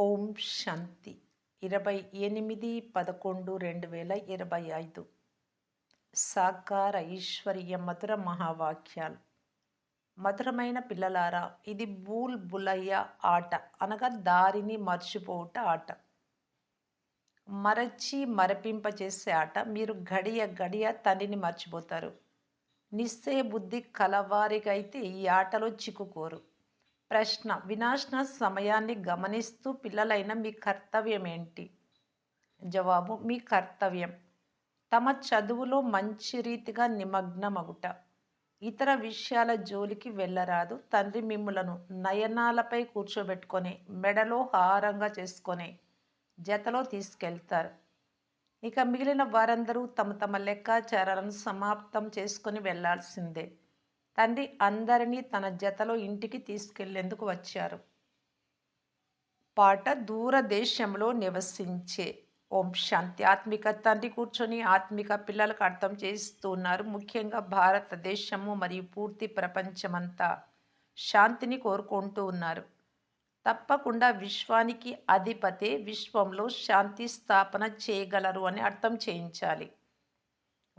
ఓం శాంతి. ఇరవై ఎనిమిది పదకొండు రెండు వేల ఇరవై ఐదు. సాకార ఐశ్వర్య మధుర మహావాక్యాలు. మధురమైన పిల్లలారా ఇది బూల్ బులయ్య ఆట. అనగా దారిని మర్చిపోవుట ఆట. మరచి మరపింపచేసే ఆట. మీరు గడియ గడియ తండ్రిని మర్చిపోతారు. నిశ్చయ బుద్ధి కలవారికైతే ఈ ఆటలో చిక్కుకోరు. ప్రశ్న. వినాశన సమయాన్ని గమనిస్తూ పిల్లలైన మీ కర్తవ్యం ఏంటి జవాబు మీ కర్తవ్యం. తమ చదువులో మంచి రీతిగా నిమగ్నమగుట. ఇతర విషయాల జోలికి వెళ్ళరాదు. తండ్రి మిమ్ములను నయనాలపై కూర్చోబెట్టుకొని మెడలో హారంగా చేసుకొని జతలో తీసుకెళ్తారు. ఇక మిగిలిన వారందరూ తమ తమ లెక్కాచారాలను సమాప్తం చేసుకొని వెళ్ళాల్సిందే. తండ్రి అందరినీ తన జతలో ఇంటికి తీసుకెళ్ళేందుకు వచ్చారు. పాట దూరదేశంలో నివసించే ఓం శాంతి. ఆత్మిక తండ్రి కూర్చొని ఆత్మిక పిల్లలకు అర్థం చేస్తున్నారు. ముఖ్యంగా భారతదేశము మరియు పూర్తి ప్రపంచమంతా శాంతిని కోరుకుంటూ ఉన్నారు. తప్పకుండా విశ్వానికి అధిపతే విశ్వంలో శాంతి స్థాపన చేయగలరు అని అర్థం చేయించాలి.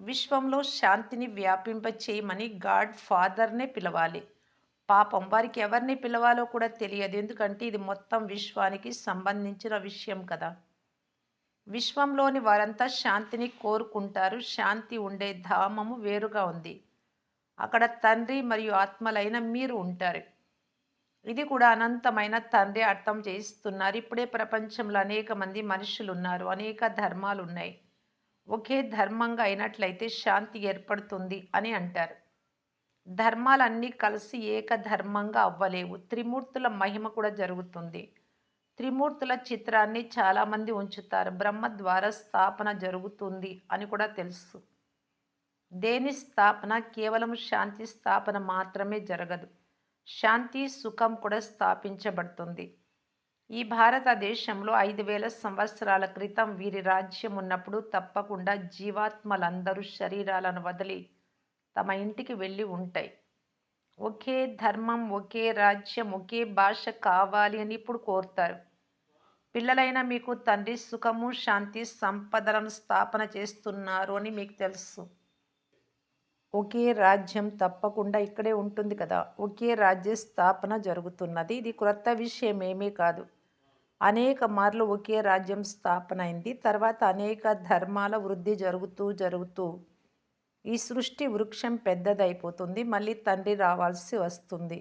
విశ్వంలో శాంతిని వ్యాపింప చేయమని గాడ్ ఫాదర్నే పిలవాలి. పాపం వారికి ఎవరిని పిలవాలో కూడా తెలియదు. ఎందుకంటే ఇది మొత్తం విశ్వానికి సంబంధించిన విషయం కదా. విశ్వంలోని వారంతా శాంతిని కోరుకుంటారు. శాంతి ఉండే ధామము వేరుగా ఉంది. అక్కడ తండ్రి మరియు ఆత్మలైన మీరు ఉంటారు. ఇది కూడా అనంతమైన తండ్రి అర్థం చేయిస్తున్నారు ఇప్పుడే ప్రపంచంలో అనేక మంది మనుషులు ఉన్నారు అనేక ధర్మాలు ఉన్నాయి ఒకే ధర్మంగా అయినట్లయితే శాంతి ఏర్పడుతుంది అని అంటారు. ధర్మాలన్నీ కలిసి ఏక ధర్మంగా అవ్వలేవు. త్రిమూర్తుల మహిమ కూడా జరుగుతుంది. త్రిమూర్తుల చిత్రాన్ని చాలామంది ఉంచుతారు. బ్రహ్మ ద్వారా స్థాపన జరుగుతుంది అని కూడా తెలుసు. దేని స్థాపన? కేవలం శాంతి స్థాపన మాత్రమే జరగదు. శాంతి సుఖం కూడా స్థాపించబడుతుంది. ఈ భారతదేశంలో ఐదు వేల సంవత్సరాల క్రితం వీరి రాజ్యం ఉన్నప్పుడు తప్పకుండా జీవాత్మలందరూ శరీరాలను వదిలి తమ ఇంటికి వెళ్ళి ఉంటాయి. ఒకే ధర్మం ఒకే రాజ్యం ఒకే భాష కావాలి అని ఇప్పుడు కోరుతారు. పిల్లలైన మీకు తండ్రి సుఖము శాంతి సంపదలను స్థాపన చేస్తున్నారు అని మీకు తెలుసు. ఒకే రాజ్యం తప్పకుండా ఇక్కడే ఉంటుంది కదా. ఒకే రాజ్య స్థాపన జరుగుతున్నది. ఇది క్రొత్త విషయం ఏమీ కాదు. అనేక మార్లు ఒకే రాజ్యం స్థాపనైంది. తర్వాత అనేక ధర్మాల వృద్ధి జరుగుతూ జరుగుతూ ఈ సృష్టి వృక్షం పెద్దదైపోతుంది. మళ్ళీ తండ్రి రావాల్సి వస్తుంది.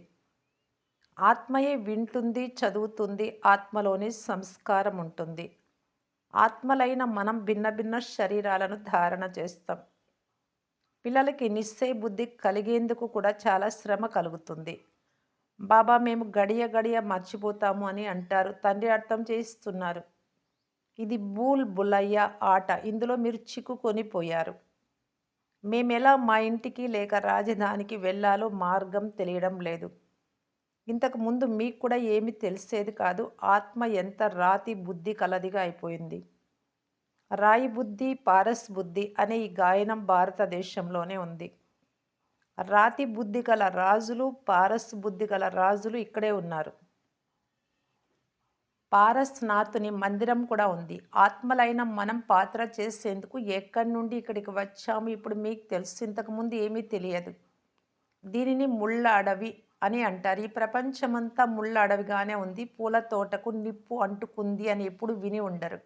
ఆత్మయే వింటుంది చదువుతుంది ఆత్మలోని సంస్కారం ఉంటుంది. ఆత్మలైన మనం భిన్న భిన్న శరీరాలను ధారణ చేస్తాం. పిల్లలకి నిశ్చయ బుద్ధి కలిగేందుకు కూడా చాలా శ్రమ కలుగుతుంది. బాబా మేము గడియ గడియ మర్చిపోతాము అని అంటారు. తండ్రి అర్థం చేయిస్తున్నారు. ఇది బూల్ బులయ్య ఆట. ఇందులో మీరు చిక్కుకొని పోయారు. మేమెలా మా ఇంటికి లేక రాజధానికి వెళ్ళాలో మార్గం తెలియడం లేదు. ఇంతకు ముందు మీకు కూడా ఏమి తెలిసేది కాదు. ఆత్మ ఎంత రాతి బుద్ధి కలదిగా అయిపోయింది. రాయి బుద్ధి పారస్ బుద్ధి అనే ఈ గాయనం భారతదేశంలోనే ఉంది. రాతి బుద్ధి గల రాజులు పారస్ బుద్ధి గల రాజులు ఇక్కడే ఉన్నారు. పారస్నాథుని మందిరం కూడా ఉంది. ఆత్మలైన మనం పాత్ర చేసేందుకు ఎక్కడి నుండి ఇక్కడికి వచ్చాము ఇప్పుడు మీకు తెలుసు. ఇంతకుముందు ఏమీ తెలియదు. దీనిని ముళ్ళ అడవి అని అంటారు. ఈ ప్రపంచమంతా ముళ్ళ అడవిగానే ఉంది. పూల తోటకు నిప్పు అంటుకుంది అని ఎప్పుడు విని ఉండరు.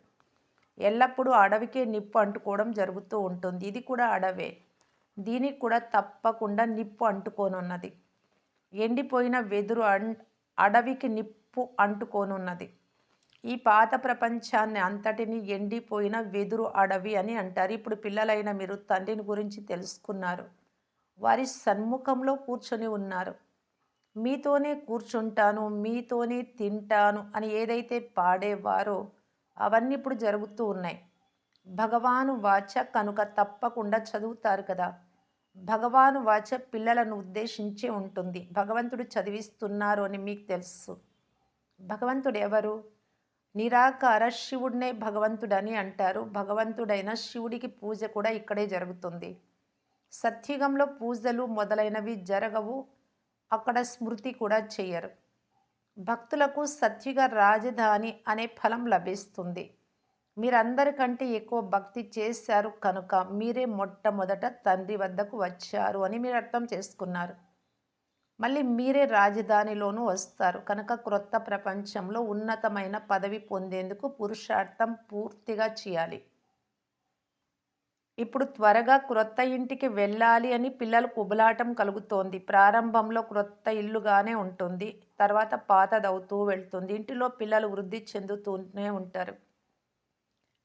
ఎల్లప్పుడూ అడవికే నిప్పు అంటుకోవడం జరుగుతూ ఉంటుంది. ఇది కూడా అడవే. దీనికి కూడా తప్పకుండా నిప్పు అంటుకోనున్నది. ఎండిపోయిన వెదురు అడవికి నిప్పు అంటుకోనున్నది. ఈ పాత ప్రపంచాన్ని అంతటిని ఎండిపోయిన వెదురు అడవి అని అంటారు. ఇప్పుడు పిల్లలైన మీరు తండ్రిని గురించి తెలుసుకున్నారు. వారి సన్ముఖంలో కూర్చొని ఉన్నారు. మీతోనే కూర్చుంటాను మీతోనే తింటాను అని ఏదైతే పాడేవారో అవన్నీ ఇప్పుడు జరుగుతూ ఉన్నాయి. భగవాను వాచ కనుక తప్పకుండా చదువుతారు కదా. భగవాను వాచ పిల్లలను ఉద్దేశించి ఉంటుంది. భగవంతుడు చదివిస్తున్నారు అని మీకు తెలుసు. భగవంతుడు ఎవరు? నిరాకార శివుడినే భగవంతుడని అంటారు. భగవంతుడైన శివుడికి పూజ కూడా ఇక్కడే జరుగుతుంది. సత్యుగంలో పూజలు మొదలైనవి జరగవు. అక్కడ స్మృతి కూడా చేయరు. భక్తులకు సత్యుగ రాజధాని అనే ఫలం లభిస్తుంది. మీరందరికంటే ఎక్కువ భక్తి చేశారు కనుక మీరే మొట్టమొదట తండ్రి వద్దకు వచ్చారు అని మీరు అర్థం చేసుకున్నారు. మళ్ళీ మీరే రాజధానిలోనూ వస్తారు. కనుక క్రొత్త ప్రపంచంలో ఉన్నతమైన పదవి పొందేందుకు పురుషార్థం పూర్తిగా చేయాలి. ఇప్పుడు త్వరగా క్రొత్త ఇంటికి వెళ్ళాలి అని పిల్లలకు కుబలాటం కలుగుతోంది. ప్రారంభంలో క్రొత్త ఇల్లుగానే ఉంటుంది. తర్వాత పాతదవుతూ వెళ్తుంది. ఇంటిలో పిల్లలు వృద్ధి చెందుతూనే ఉంటారు.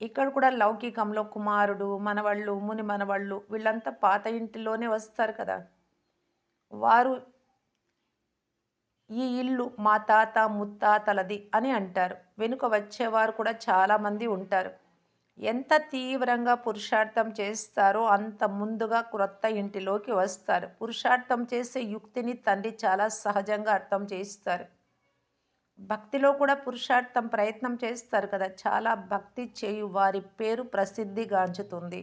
ఇక్కడ కూడా లౌకికంలో కుమారుడు మనవళ్ళు ముని మనవళ్ళు వీళ్ళంతా పాత ఇంటిలోనే వస్తారు కదా. వారు ఈ ఇల్లు మా తాత ముత్తాతలది అని అంటారు. వెనుక వచ్చేవారు కూడా చాలామంది ఉంటారు. ఎంత తీవ్రంగా పురుషార్థం చేస్తారో అంత ముందుగా క్రొత్త ఇంటిలోకి వస్తారు. పురుషార్థం చేసే యుక్తిని తండ్రి చాలా సహజంగా అర్థం చేస్తారు భక్తిలో కూడా పురుషార్థం ప్రయత్నం చేస్తారు కదా. చాలా భక్తి చేయు వారి పేరు ప్రసిద్ధిగాంచుతుంది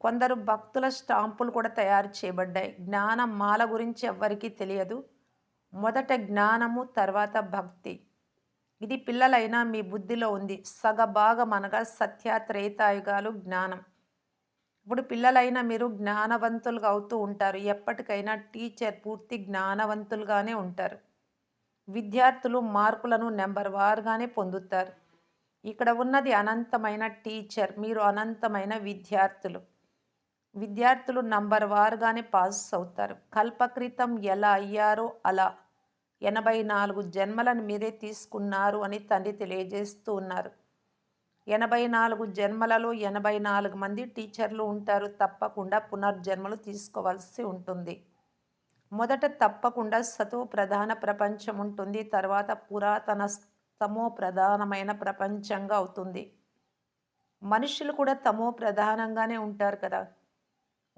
కొందరు భక్తుల స్టాంపులు కూడా తయారు చేయబడ్డాయి. జ్ఞానం మాల గురించి ఎవ్వరికీ తెలియదు. మొదట జ్ఞానము తర్వాత భక్తి. ఇది పిల్లలైనా మీ బుద్ధిలో ఉంది. సగభాగం అనగా సత్య త్రేతాయుగాలు జ్ఞానం. ఇప్పుడు పిల్లలైనా మీరు జ్ఞానవంతులుగా అవుతూ ఉంటారు. ఎప్పటికైనా టీచర్ పూర్తి జ్ఞానవంతులుగానే ఉంటారు. విద్యార్థులు మార్కులను నెంబర్ వారుగానే పొందుతారు. ఇక్కడ ఉన్నది అనంతమైన టీచర్ మీరు అనంతమైన విద్యార్థులు. విద్యార్థులు నంబర్ వారుగానే పాస్ అవుతారు. కల్పకృతం ఎలా అయ్యారో అలా. ఎనభై నాలుగు జన్మలను మీరే తీసుకున్నారు అని తండ్రి తెలియజేస్తూ ఉన్నారు. ఎనభై నాలుగు జన్మలలో ఎనభై నాలుగు మంది టీచర్లు ఉంటారు. తప్పకుండా పునర్జన్మలు తీసుకోవాల్సి ఉంటుంది. మొదట తప్పకుండా సతో ప్రధాన ప్రపంచం ఉంటుంది. తర్వాత పురాతన తమో ప్రధానమైన ప్రపంచంగా అవుతుంది. మనుషులు కూడా తమో ప్రధానంగానే ఉంటారు కదా.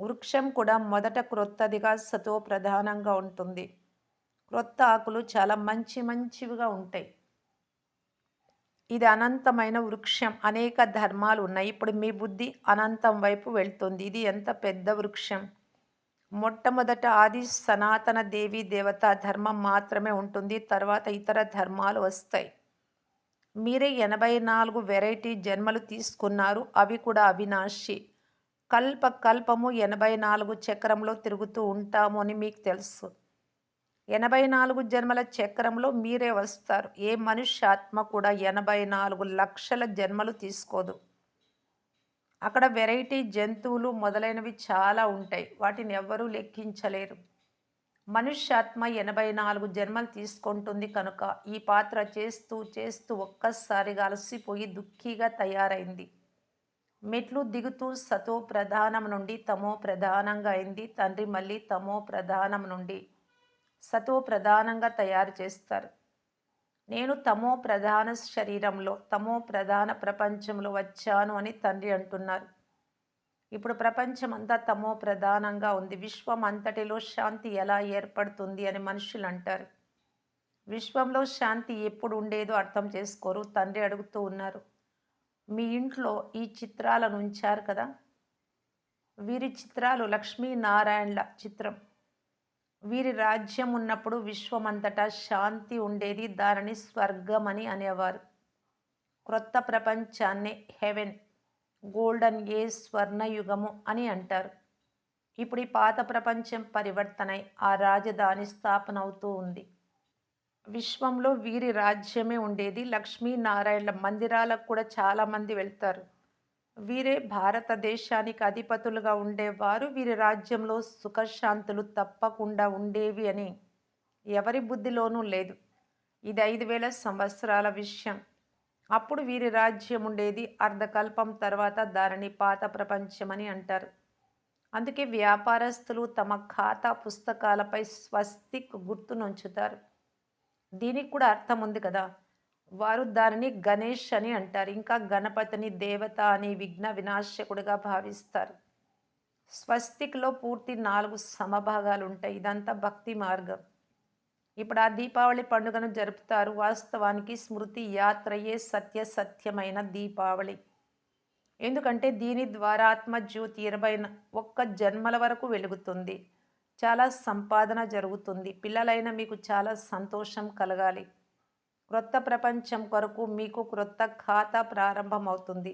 వృక్షం కూడా మొదట క్రొత్తదిగా సతో ప్రధానంగా ఉంటుంది. క్రొత్త ఆకులు చాలా మంచి మంచివిగా ఉంటాయి. ఇది అనంతమైన వృక్షం. అనేక ధర్మాలు ఉన్నాయి. ఇప్పుడు మీ బుద్ధి అనంతం వైపు వెళ్తుంది. ఇది ఎంత పెద్ద వృక్షం? మొట్టమొదట ఆది సనాతన దేవి దేవత ధర్మం మాత్రమే ఉంటుంది. తర్వాత ఇతర ధర్మాలు వస్తాయి. మీరే ఎనభై నాలుగు వెరైటీ జన్మలు తీసుకున్నారు. అవి కూడా అవినాశి. కల్ప కల్పము ఎనభై నాలుగు చక్రంలో తిరుగుతూ ఉంటాము అని మీకు తెలుసు. ఎనభై నాలుగు జన్మల చక్రంలో మీరే వస్తారు. ఏ మనుష్యాత్మ కూడా ఎనభై నాలుగు లక్షల జన్మలు తీసుకోదు. అక్కడ వెరైటీ జంతువులు మొదలైనవి చాలా ఉంటాయి. వాటిని ఎవ్వరూ లెక్కించలేరు. మనుష్యాత్మ ఎనభై నాలుగు జన్మలు తీసుకుంటుంది కనుక ఈ పాత్ర చేస్తూ చేస్తూ ఒక్కసారిగా అలసిపోయి దుఃఖీగా తయారైంది. మెట్లు దిగుతూ సతో ప్రధానం నుండి తమో ప్రధానంగా అయింది. తండ్రి మళ్ళీ తమో ప్రధానం నుండి సతో ప్రధానంగా తయారు చేస్తారు. నేను తమో ప్రధాన శరీరంలో తమో ప్రధాన ప్రపంచంలో వచ్చాను అని తండ్రి అంటున్నారు. ఇప్పుడు ప్రపంచం అంతా తమో ప్రధానంగా ఉంది. విశ్వం అంతటిలో శాంతి ఎలా ఏర్పడుతుంది అని మనుషులు అంటారు. విశ్వంలో శాంతి ఎప్పుడు ఉండేదో అర్థం చేసుకోరు. తండ్రి అడుగుతూ ఉన్నారు. మీ ఇంట్లో ఈ చిత్రాలను ఉంచారు కదా? వీరి చిత్రాలు లక్ష్మీనారాయణల చిత్రం. వీరి రాజ్యం ఉన్నప్పుడు విశ్వమంతటా శాంతి ఉండేది దానిని స్వర్గం అని అనేవారు. క్రొత్త ప్రపంచాన్ని హెవెన్ గోల్డెన్ ఏ స్వర్ణయుగము అని అంటారు. ఇప్పుడు ఈ పాత ప్రపంచం పరివర్తనై ఆ రాజధాని స్థాపన అవుతూ ఉంది. విశ్వంలో వీరి రాజ్యమే ఉండేది. లక్ష్మీనారాయణ మందిరాలకు కూడా చాలామంది వెళ్తారు. వీరే భారతదేశానికి అధిపతులుగా ఉండేవారు. వీరి రాజ్యంలో సుఖశాంతులు తప్పకుండా ఉండేవి అని ఎవరి బుద్ధిలోనూ లేదు. ఇది ఐదు వేల సంవత్సరాల విషయం. అప్పుడు వీరి రాజ్యం ఉండేది అర్ధకల్పం తర్వాత దానిని పాత ప్రపంచమని అంటారు. అందుకే వ్యాపారస్తులు తమ ఖాతా పుస్తకాలపై స్వస్తిక్ గుర్తునుంచుతారు దీనికి కూడా అర్థం ఉంది కదా. వారు దానిని గణేష్ అని అంటారు. ఇంకా గణపతిని దేవత అని విఘ్న వినాశకుడిగా భావిస్తారు. స్వస్తిక్లో పూర్తి నాలుగు సమభాగాలు ఉంటాయి. ఇదంతా భక్తి మార్గం. ఇప్పుడు ఆ దీపావళి పండుగను జరుపుతారు. వాస్తవానికి స్మృతి యాత్రయే సత్య సత్యమైన దీపావళి. ఎందుకంటే దీని ద్వారా ఆత్మజ్యోతి ఇరవై ఒక్క జన్మల వరకు వెలుగుతుంది. చాలా సంపాదన జరుగుతుంది. పిల్లలైన మీకు చాలా సంతోషం కలగాలి. క్రొత్త ప్రపంచం కొరకు మీకు క్రొత్త ఖాతా ప్రారంభమవుతుంది.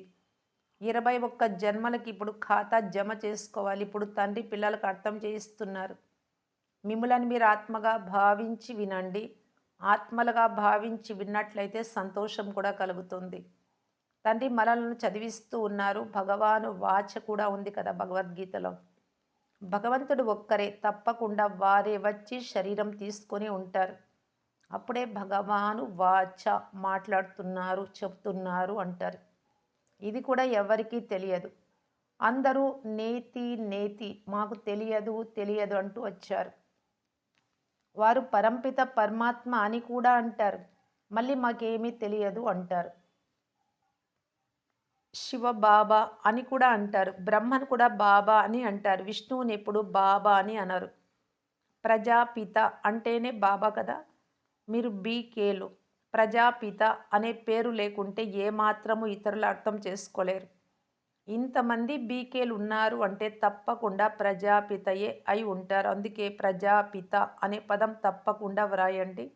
ఇరవై ఒక్క జన్మలకి ఇప్పుడు ఖాతా జమ చేసుకోవాలి. ఇప్పుడు తండ్రి పిల్లలకు అర్థం చేయిస్తున్నారు. మిమ్మలను మీరు ఆత్మగా భావించి వినండి. ఆత్మలుగా భావించి విన్నట్లయితే సంతోషం కూడా కలుగుతుంది. తండ్రి మనలను చదివిస్తూ ఉన్నారు. భగవాను వాచ కూడా ఉంది కదా భగవద్గీతలో. భగవంతుడు ఒక్కరే తప్పకుండా వారే వచ్చి శరీరం తీసుకొని ఉంటారు. అప్పుడే భగవాను వాచ మాట్లాడుతున్నారు చెప్తున్నారు అంటారు. ఇది కూడా ఎవరికీ తెలియదు. అందరూ నేతి నేతి మాకు తెలియదు తెలియదు అంటూ వచ్చారు. వారు పరంపిత పరమాత్మ అని కూడా అంటారు. మళ్ళీ మాకేమీ తెలియదు అంటారు. శివ బాబా అని కూడా అంటారు. బ్రహ్మను కూడా బాబా అని అంటారు. విష్ణువుని ఎప్పుడు బాబా అని అనరు. ప్రజాపిత అంటేనే బాబా కదా. మీరు బీకేలు ప్రజాపిత అనే పేరు లేకుంటే ఏమాత్రము ఇతరులు అర్థం చేసుకోలేరు. ఇంతమంది బీకేలు ఉన్నారు అంటే తప్పకుండా ప్రజాపితయే అయి ఉంటారు. అందుకే ప్రజాపిత అనే పదం తప్పకుండా వ్రాయండి.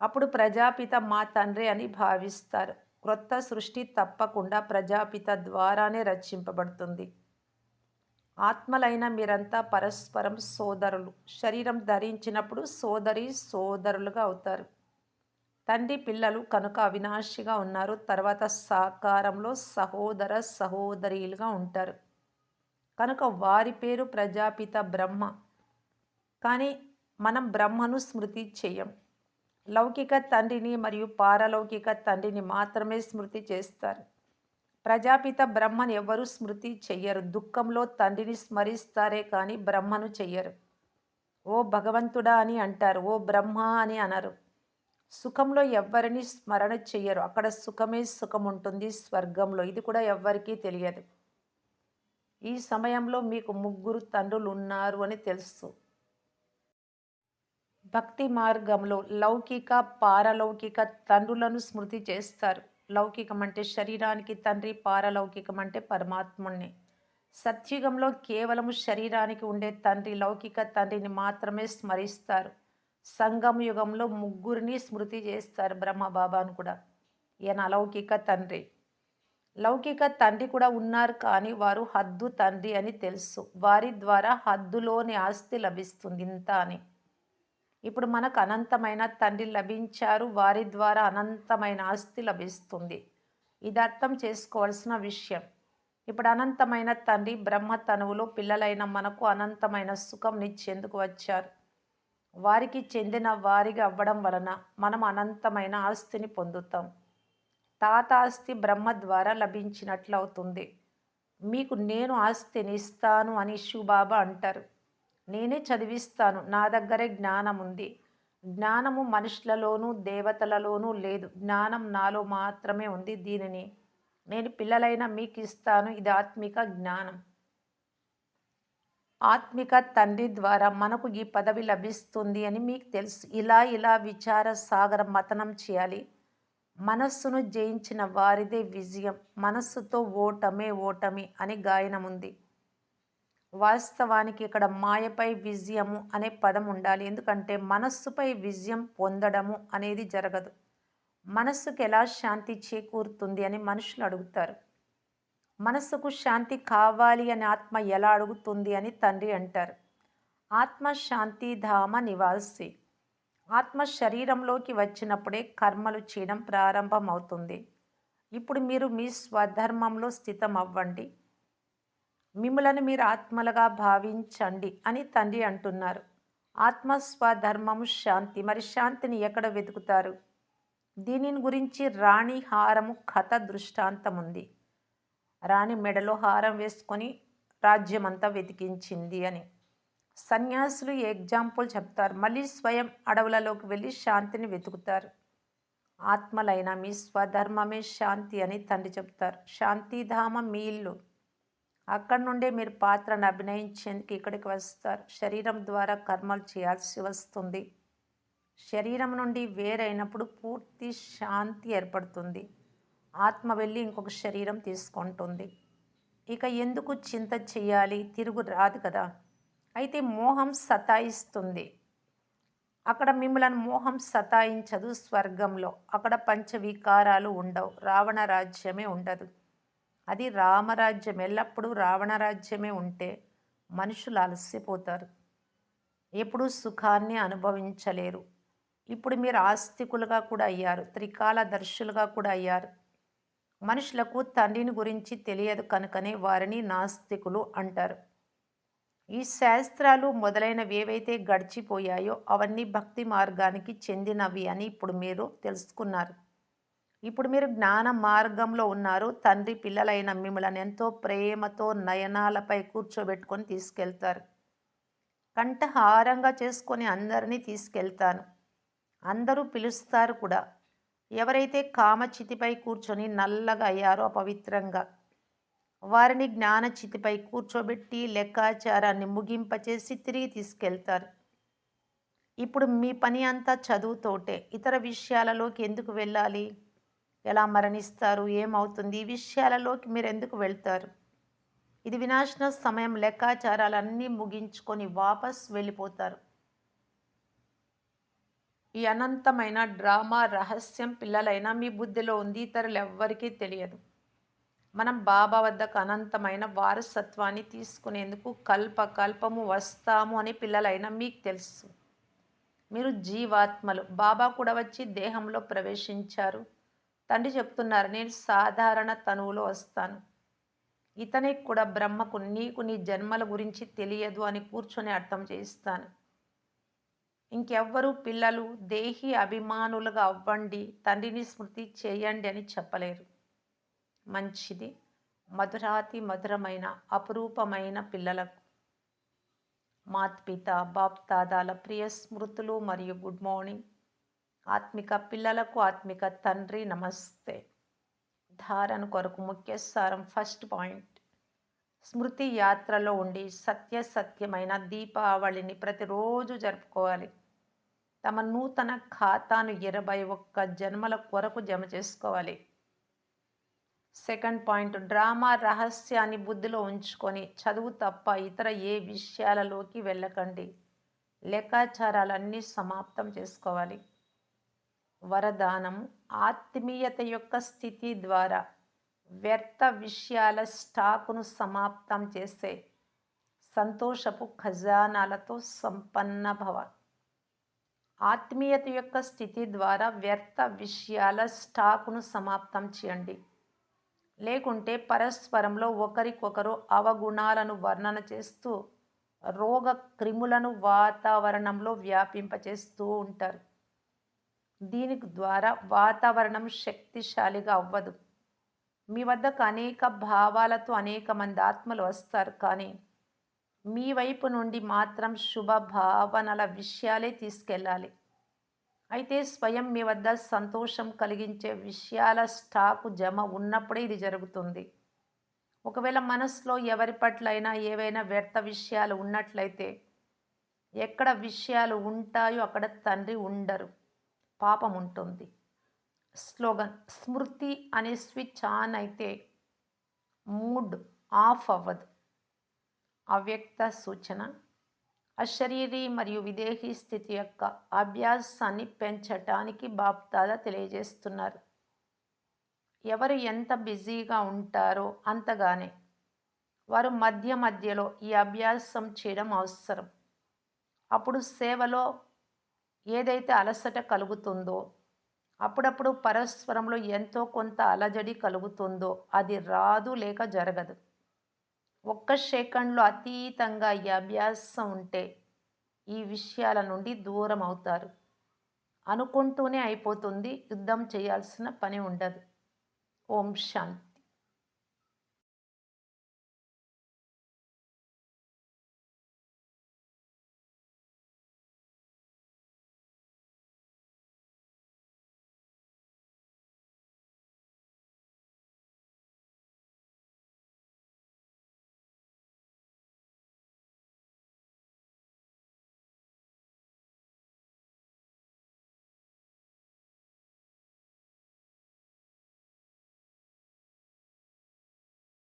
అప్పుడు ప్రజాపిత మా తండ్రి అని భావిస్తారు. క్రొత్త సృష్టి తప్పకుండా ప్రజాపిత ద్వారానే రచింపబడుతుంది ఆత్మలైన మీరంతా పరస్పరం సోదరులు. శరీరం ధరించినప్పుడు సోదరి సోదరులుగా అవుతారు. తండ్రి పిల్లలు కనుక అవినాశిగా ఉన్నారు తర్వాత సాకారంలో సహోదర సహోదరీలుగా ఉంటారు. కనుక వారి పేరు ప్రజాపిత బ్రహ్మ. కానీ మనం బ్రహ్మను స్మృతి చేయం. లౌకిక తండ్రిని మరియు పారలౌకిక తండ్రిని మాత్రమే స్మృతి చేస్తారు. ప్రజాపిత బ్రహ్మను ఎవరు స్మృతి చెయ్యరు. దుఃఖంలో తండ్రిని స్మరిస్తారే కానీ బ్రహ్మను చెయ్యరు. ఓ భగవంతుడా అని అంటారు. ఓ బ్రహ్మ అని అనరు. సుఖంలో ఎవ్వరిని స్మరణ చెయ్యరు. అక్కడ సుఖమే సుఖం ఉంటుంది స్వర్గంలో. ఇది కూడా ఎవ్వరికీ తెలియదు. ఈ సమయంలో మీకు ముగ్గురు తండ్రులు ఉన్నారు అని తెలుసు. భక్తి మార్గంలో లౌకిక పారలౌకిక తండ్రులను స్మృతి చేస్తారు. లౌకికం అంటే శరీరానికి తండ్రి పారలౌకికం అంటే పరమాత్ముణ్ణి. సత్యుగంలో కేవలం శరీరానికి ఉండే తండ్రి లౌకిక తండ్రిని మాత్రమే స్మరిస్తారు. సంగం యుగంలో ముగ్గురిని స్మృతి చేస్తారు బ్రహ్మ బాబాను కూడా. ఈయన అలౌకిక తండ్రి. లౌకిక తండ్రి కూడా ఉన్నారు కానీ వారు హద్దు తండ్రి అని తెలుసు. వారి ద్వారా హద్దులోని ఆస్తి లభిస్తుంది ఇంత అని. ఇప్పుడు మనకు అనంతమైన తండ్రి లభించారు వారి ద్వారా అనంతమైన ఆస్తి లభిస్తుంది. ఇది అర్థం చేసుకోవాల్సిన విషయం. ఇప్పుడు అనంతమైన తండ్రి బ్రహ్మ తనువులో పిల్లలైన మనకు అనంతమైన సుఖం నిచ్చేందుకు వచ్చారు. వారికి చెందిన వారిగా అవ్వడం వలన మనం అనంతమైన ఆస్తిని పొందుతాం. తాత ఆస్తి బ్రహ్మ ద్వారా లభించినట్లు అవుతుంది మీకు నేను ఆస్తిని ఇస్తాను అని శివబాబా అంటారు. నేనే చదివిస్తాను. నా దగ్గరే జ్ఞానం ఉంది జ్ఞానము మనుషులలోనూ దేవతలలోనూ లేదు. జ్ఞానం నాలో మాత్రమే ఉంది దీనిని. నేను పిల్లలైన మీకు ఇస్తాను ఇది ఆత్మిక జ్ఞానం. ఆత్మిక తండ్రి ద్వారా మనకు ఈ పదవి లభిస్తుంది అని మీకు తెలుసు. ఇలా ఇలా విచార సాగర మతనం చేయాలి. మనస్సును జయించిన వారిదే విజయం. మనస్సుతో ఓటమే ఓటమి అని గాయనం ఉంది వాస్తవానికి ఇక్కడ మాయపై విజయము అనే పదం ఉండాలి. ఎందుకంటే మనస్సుపై విజయం పొందడము అనేది జరగదు. మనస్సుకు ఎలా శాంతి చేకూరుతుంది అని మనుషులు అడుగుతారు. మనస్సుకు శాంతి కావాలి అని ఆత్మ ఎలా అడుగుతుంది అని తండ్రి అంటారు. ఆత్మ శాంతి ధామ నివాసి. ఆత్మ శరీరంలోకి వచ్చినప్పుడే కర్మలు చేయడం ప్రారంభమవుతుంది. ఇప్పుడు మీరు మీ స్వధర్మంలో స్థితం అవ్వండి మిమ్మలను మీరు ఆత్మలుగా భావించండి అని తండ్రి అంటున్నారు. ఆత్మ స్వధర్మము శాంతి. మరి శాంతిని ఎక్కడ వెతుకుతారు? దీనిని గురించి రాణి హారము కథ దృష్టాంతం ఉంది రాణి మెడలో హారం వేసుకొని రాజ్యమంతా వెతికించింది అని. సన్యాసులు ఎగ్జాంపుల్ చెప్తారు. మళ్ళీ స్వయం అడవులలోకి వెళ్ళి శాంతిని వెతుకుతారు. ఆత్మలైన మీ స్వధర్మమే శాంతి అని తండ్రి చెప్తారు. శాంతిధామ మీ ఇల్లు. అక్కడి నుండే మీరు పాత్రను అభినయించేందుకు ఇక్కడికి వస్తారు. శరీరం ద్వారా కర్మలు చేయాల్సి వస్తుంది. శరీరం నుండి వేరైనప్పుడు పూర్తి శాంతి ఏర్పడుతుంది. ఆత్మ వెళ్ళి ఇంకొక శరీరం తీసుకుంటుంది. ఇక ఎందుకు చింత చేయాలి? తిరుగు రాదు కదా. అయితే మోహం సతాయిస్తుంది. అక్కడ మిమ్మల్ని మోహం సతాయించదు స్వర్గంలో. అక్కడ పంచవికారాలు ఉండవు. రావణ రాజ్యమే ఉండదు. అది రామరాజ్యం. ఎల్లప్పుడూ రావణ రాజ్యమే ఉంటే మనుషులు అలసిపోతారు. ఎప్పుడూ సుఖాన్ని అనుభవించలేరు. ఇప్పుడు మీరు ఆస్తికులుగా కూడా అయ్యారు. త్రికాల దర్శులుగా కూడా అయ్యారు. మనుషులకు తండ్రిని గురించి తెలియదు కనుకనే వారిని నాస్తికులు అంటారు. ఈ శాస్త్రాలు మొదలైనవి ఏవైతే గడిచిపోయాయో అవన్నీ భక్తి మార్గానికి చెందినవి అని ఇప్పుడు మీరు తెలుసుకున్నారు. ఇప్పుడు మీరు జ్ఞాన మార్గంలో ఉన్నారు. తండ్రి పిల్లలైన మిమ్మల్ని ఎంతో ప్రేమతో నయనాలపై కూర్చోబెట్టుకొని తీసుకెళ్తారు. కంఠహారంగా చేసుకొని అందరినీ తీసుకెళ్తాను. అందరూ పిలుస్తారు కూడా. ఎవరైతే కామచితిపై కూర్చొని నల్లగా అయ్యారో అపవిత్రంగా వారిని జ్ఞానచితిపై కూర్చోబెట్టి లెక్కాచారాన్ని ముగింపచేసి తిరిగి తీసుకెళ్తారు. ఇప్పుడు మీ పని అంతా చదువుతోటే. ఇతర విషయాలలోకి ఎందుకు వెళ్ళాలి? ఎలా మరణిస్తారు? ఏమవుతుంది? ఈ విషయాలలోకి మీరు ఎందుకు వెళ్తారు? ఇది వినాశన సమయం. లెక్కాచారాలన్నీ ముగించుకొని వాపస్ వెళ్ళిపోతారు. ఈ అనంతమైన డ్రామా రహస్యం పిల్లలైనా మీ బుద్ధిలో ఉంది ఇతరులు ఎవ్వరికీ తెలియదు. మనం బాబా వద్దకు అనంతమైన వారసత్వాన్ని తీసుకునేందుకు కల్ప కల్పము వస్తాము అని పిల్లలైనా మీకు తెలుసు. మీరు జీవాత్మలు. బాబా కూడా వచ్చి దేహంలో ప్రవేశించారు. తండ్రి చెప్తున్నారు నేను సాధారణ తనువులో వస్తాను. ఇతనికి కూడా బ్రహ్మకు నీకు నీ జన్మల గురించి తెలియదు అని కూర్చొని అర్థం చేయిస్తాను. ఇంకెవ్వరూ పిల్లలు దేహి అభిమానులుగా అవ్వండి తండ్రిని స్మృతి చేయండి అని చెప్పలేరు. మంచిది మధురాతి మధురమైన అపురూపమైన పిల్లలకు. మాత్పిత బాప్తాదాల ప్రియ స్మృతులు మరియు గుడ్ మార్నింగ్. ఆత్మిక పిల్లలకు ఆత్మిక తండ్రి నమస్తే. ధారణ కొరకు ముఖ్య సారం ఫస్ట్ పాయింట్. స్మృతి యాత్రలో ఉండి సత్య సత్యమైన దీపావళిని ప్రతిరోజు జరుపుకోవాలి. తమ నూతన ఖాతాను ఇరవై ఒక్క జన్మల కొరకు జమ చేసుకోవాలి. సెకండ్ పాయింట్ డ్రామా రహస్యాన్ని బుద్ధిలో ఉంచుకొని చదువు తప్ప ఇతర ఏ విషయాలలోకి వెళ్ళకండి. లెక్కాచారాలన్నీ సమాప్తం చేసుకోవాలి. వరదానం ఆత్మీయత యొక్క స్థితి ద్వారా వ్యర్థ విషయాల స్టాకును సమాప్తం చేసే సంతోషపు ఖజానాలతో సంపన్న భవ. ఆత్మీయత యొక్క స్థితి ద్వారా వ్యర్థ విషయాల స్టాకును సమాప్తం చేయండి. లేకుంటే పరస్పరంలో ఒకరికొకరు అవగుణాలను వర్ణన చేస్తూ రోగ క్రిములను వాతావరణంలో వ్యాపింపచేస్తూ ఉంటారు. దీనికి ద్వారా వాతావరణం శక్తిశాలిగా అవ్వదు. మీ వద్దకు అనేక భావాలతో అనేక మంది ఆత్మలు వస్తారు. కానీ మీ వైపు నుండి మాత్రం శుభ భావనల విషయాలే తీసుకెళ్ళాలి. అయితే స్వయం మీ వద్ద సంతోషం కలిగించే విషయాల స్టాకు జమ ఉన్నప్పుడే ఇది జరుగుతుంది. ఒకవేళ మనసులో ఎవరి పట్లైనా ఏవైనా వ్యర్థ విషయాలు ఉన్నట్లయితే ఎక్కడ విషయాలు ఉంటాయో అక్కడ తండ్రి ఉండరు. పాపం ఉంటుంది స్లోగన్ స్మృతి అనే స్విచ్ ఆన్ అయితే మూడ్ ఆఫ్ అవ్వదు. అవ్యక్త సూచన అశరీరి మరియు విదేహీ స్థితి యొక్క అభ్యాసాన్ని పెంచటానికి బాప్దాద తెలియజేస్తున్నారు. ఎవరు ఎంత బిజీగా ఉంటారో అంతగానే వారు మధ్య మధ్యలో ఈ అభ్యాసం చేయడం అవసరం. అప్పుడు సేవలో ఏదైతే అలసట కలుగుతుందో అప్పుడప్పుడు పరస్పరంలో ఎంతో కొంత అలజడి కలుగుతుందో అది రాదు లేక జరగదు. ఒక్క సెకండ్లో అతీతంగా ఈ అభ్యాసం ఉంటే ఈ విషయాల నుండి దూరం అవుతారు. అనుకుంటూనే అయిపోతుంది యుద్ధం చేయాల్సిన పని ఉండదు. ఓం శాంతి.